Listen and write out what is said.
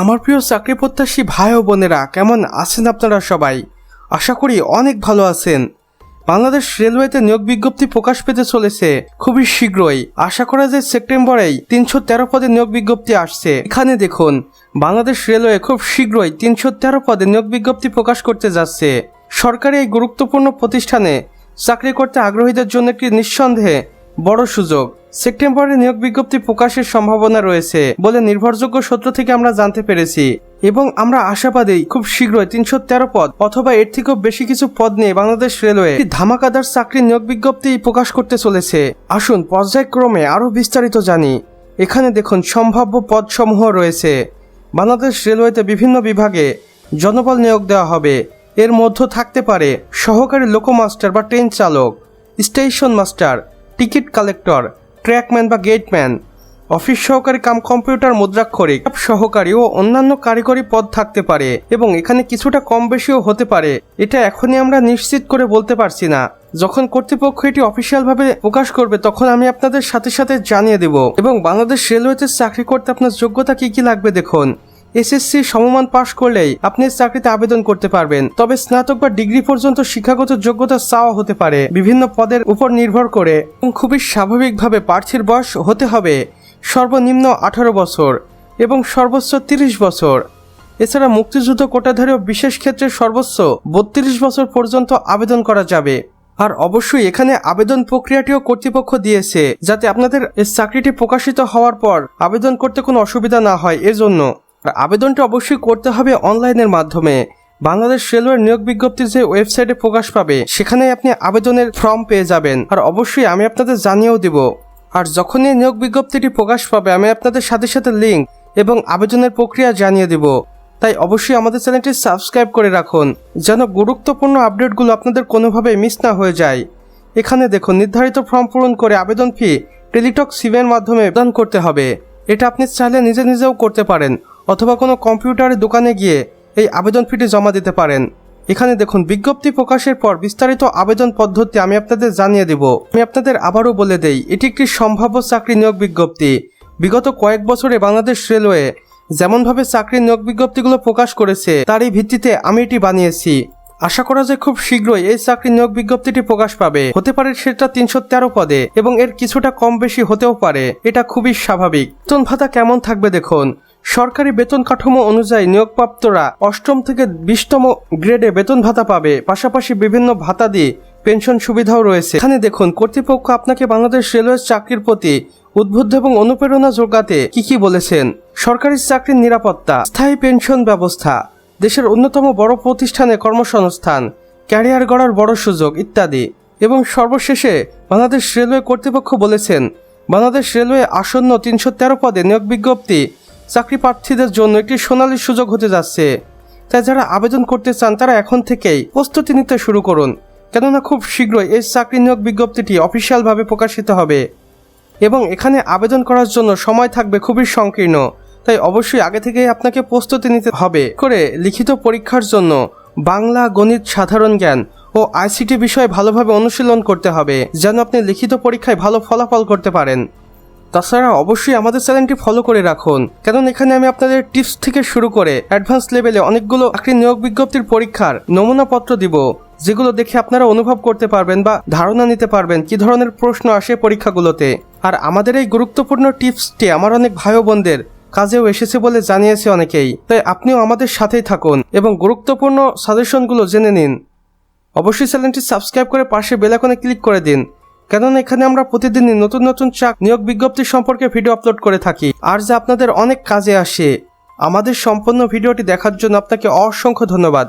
আমার প্রিয় চাকরি প্রত্যাশী ভাই ও বোনেরা, কেমন আছেন আপনারা সবাই? আশা করি অনেক ভালো আছেন। বাংলাদেশ রেলওয়েতে নিয়োগ বিজ্ঞপ্তি প্রকাশ পেতে চলেছে খুবই শীঘ্রই। আশা করা যায় সেপ্টেম্বরেই তিনশো তেরো পদে নিয়োগ বিজ্ঞপ্তি আসছে। এখানে দেখুন, বাংলাদেশ রেলওয়ে খুব শীঘ্রই তিনশো তেরো পদে নিয়োগ বিজ্ঞপ্তি প্রকাশ করতে যাচ্ছে। সরকারি এই গুরুত্বপূর্ণ প্রতিষ্ঠানে চাকরি করতে আগ্রহীদের জন্য একটি নিঃসন্দেহে বড় সুযোগ। সেপ্টেম্বরে নিয়োগ বিজ্ঞপ্তি প্রকাশের সম্ভাবনা রয়েছে বলে নির্ভরযোগ্য সূত্র থেকে আমরা জানতে পেরেছি এবং আমরা আশাবাদী খুব শীঘ্রই তিনশো তেরো পদ অথবা এর থেকেও বেশি কিছু পদ নিয়ে বাংলাদেশ রেলওয়ে ধামাকাদার চাকরি নিয়োগ বিজ্ঞপ্তি প্রকাশ করতে চলেছে। আসুন পর্যায়ক্রমে আরও বিস্তারিত জানি। এখানে দেখুন, সম্ভাব্য পদসমূহ রয়েছে। বাংলাদেশ রেলওয়েতে বিভিন্ন বিভাগে জনবল নিয়োগ দেওয়া হবে। এর মধ্যে থাকতে পারে সহকারী লোকোমাস্টার বা ট্রেন চালক, station master ticket collector, trackman বা গেটম্যান, অফিস সহকারী কাম কম্পিউটার মুদ্রাক্ষরিক সহকারী ও অন্যান্য কারিগরি পদ থাকতে পারে এবং এখানে কিছুটা কম বেশিও হতে পারে। এটা এখনই আমরা নিশ্চিত করে বলতে পারছি না। যখন কর্তৃপক্ষ এটি অফিসিয়ালভাবে প্রকাশ করবে, তখন আমি আপনাদের সাথে সাথে জানিয়ে দেব। এবং বাংলাদেশ রেলওয়েতে চাকরি করতে আপনার যোগ্যতা কি কি লাগবে দেখুন। এসএসসি সমমান পাশ করলেই আপনি চাকরিতে আবেদন করতে পারবেন। তবে স্নাতক বা ডিগ্রি পর্যন্ত শিক্ষাগত যোগ্যতা চাওয়া হতে পারে। বিভিন্ন পদের উপর নির্ভর করে এবং খুবই স্বাভাবিকভাবে প্রার্থীর বয়স হতে হবে সর্বনিম্ন আঠারো বছর এবং সর্বোচ্চ তিরিশ বছর। এছাড়া মুক্তিযুদ্ধ কোটাধারী ও বিশেষ ক্ষেত্রে সর্বোচ্চ বত্রিশ বছর পর্যন্ত আবেদন করা যাবে। আর অবশ্যই এখানে আবেদন প্রক্রিয়াটিও কর্তৃপক্ষ দিয়েছে, যাতে আপনাদের চাকরিটি প্রকাশিত হওয়ার পর আবেদন করতে কোনো অসুবিধা না হয়। এজন্য আবেদনটা অবশ্যই করতে হবে অনলাইনের মাধ্যমে। বাংলাদেশ রেলওয়ের নিয়োগ বিজ্ঞপ্তি যে ওয়েবসাইটে প্রকাশ পাবে সেখানে আপনি আবেদনের ফর্ম পেয়ে যাবেন। আর অবশ্যই আমি আপনাদের জানিয়েও দিব। আর যখনই নিয়োগ বিজ্ঞপ্তিটি প্রকাশ পাবে, আমি আপনাদের সাথে সাথে লিঙ্ক এবং আবেদনের প্রক্রিয়া জানিয়ে দিব। তাই অবশ্যই আমাদের চ্যানেলটি সাবস্ক্রাইব করে রাখুন, যেন গুরুত্বপূর্ণ আপডেটগুলো আপনাদের কোনোভাবে মিস না হয়ে যায়। এখানে দেখুন, নির্ধারিত ফর্ম পূরণ করে আবেদন ফি টেলিটক সিমের মাধ্যমে প্রদান করতে হবে। এটা আপনি চাইলে নিজে নিজেও করতে পারেন। অথবা কোনো কম্পিউটারের দোকানে গিয়ে এই আবেদন ফিটি জমা দিতে পারেন। এখানে দেখুন, বিজ্ঞপ্তি প্রকাশের পর বিস্তারিত আবেদন পদ্ধতি আমি আপনাদের জানিয়ে দেব। আমি আপনাদের আবারও বলে দেই, এটি একটি সম্ভাব্য চাকরি নিয়োগ বিজ্ঞপ্তি। বিগত কয়েক বছরে বাংলাদেশ রেলওয়ে যেমনভাবে চাকরি নিয়োগ বিজ্ঞপ্তিগুলো প্রকাশ করেছে, তারই ভিত্তিতে আমি এটি বানিয়েছি। আশা করা যায় খুব শীঘ্রই এই চাকরি নিয়োগ বিজ্ঞপ্তিটি প্রকাশ পাবে। হতে পারে সেটা তিনশো তেরো পদে এবং এর কিছুটা কম বেশি হতেও পারে। এটা খুবই স্বাভাবিক। বেতন ভাতা কেমন থাকবে দেখুন। সরকারি বেতন কাঠামো অনুযায়ী নিয়োগপ্রাপ্তরা অষ্টম থেকে বিশতম গ্রেডে বেতন ভাতা পাবে। পাশাপাশি বিভিন্ন ভাতা দিয়ে পেনশন সুবিধাও রয়েছে। এখানে দেখুন, কর্তৃপক্ষ আপনাকে বাংলাদেশ রেলওয়ে চাকরির প্রতি উদ্বুদ্ধ এবং অনুপ্রেরণা যোগাতে কি কি বলেছেন? সরকারি চাকরির নিরাপত্তা, স্থায়ী পেনশন ব্যবস্থা, দেশের অন্যতম বড় প্রতিষ্ঠানে কর্মসংস্থান, ক্যারিয়ার গড়ার বড় সুযোগ ইত্যাদি। এবং সর্বশেষে বাংলাদেশ রেলওয়ে কর্তৃপক্ষ বলেছেন, বাংলাদেশ রেলওয়ে আসন্ন তিনশো তেরো পদে নিয়োগ বিজ্ঞপ্তি চাকরি প্রার্থীদের জন্য একটি সোনালী সুযোগ হতে যাচ্ছে। তাই যারা আবেদন করতে চান, তারা এখন থেকেই প্রস্তুতি নিতে শুরু করুন। কেননা খুব শীঘ্রই এই চাকরি নিয়োগ বিজ্ঞপ্তিটি অফিসিয়ালভাবে প্রকাশিত হবে। এবং এখানে আবেদন করার জন্য সময় থাকবে খুবই সংকীর্ণ। তাই অবশ্যই আগে থেকেই আপনাকে প্রস্তুতি নিতে হবে করে লিখিত পরীক্ষার জন্য বাংলা গণিত সাধারণ জ্ঞান ও আইসিটি বিষয়ে ভালোভাবে অনুশীলন করতে হবে, যেন আপনি লিখিত পরীক্ষায় ভালো ফলাফল করতে পারেন। তাছাড়া অবশ্যই আমাদের চ্যানেলটি ফলো করে রাখুন। কারণ এখানে আমি আপনাদের টিপস থেকে শুরু করে অ্যাডভান্স লেভেলে অনেকগুলো চাকরি নিয়োগ বিজ্ঞপ্তির পরীক্ষার নমুনাপত্র দিব, যেগুলো দেখে আপনারা অনুভব করতে পারবেন বা ধারণা নিতে পারবেন কি ধরনের প্রশ্ন আসে পরীক্ষাগুলোতে। আর আমাদের এই গুরুত্বপূর্ণ টিপসটি আমার অনেক ভাই বোনদের কাজেও এসেছে বলে জানিয়েছে অনেকেই। তাই আপনিও আমাদের সাথেই থাকুন এবং গুরুত্বপূর্ণ সাজেশনগুলো জেনে নিন। অবশ্যই চ্যানেলটি সাবস্ক্রাইব করে পাশে বেলাকনে ক্লিক করে দিন। কেননা এখানে আমরা প্রতিদিনই নতুন নতুন চাক নিয়োগ বিজ্ঞপ্তি সম্পর্কে ভিডিও আপলোড করে থাকি। আর যা আপনাদের অনেক কাজে আসে, আমাদের সম্পূর্ণ ভিডিওটি দেখার জন্য আপনাকে অসংখ্য ধন্যবাদ।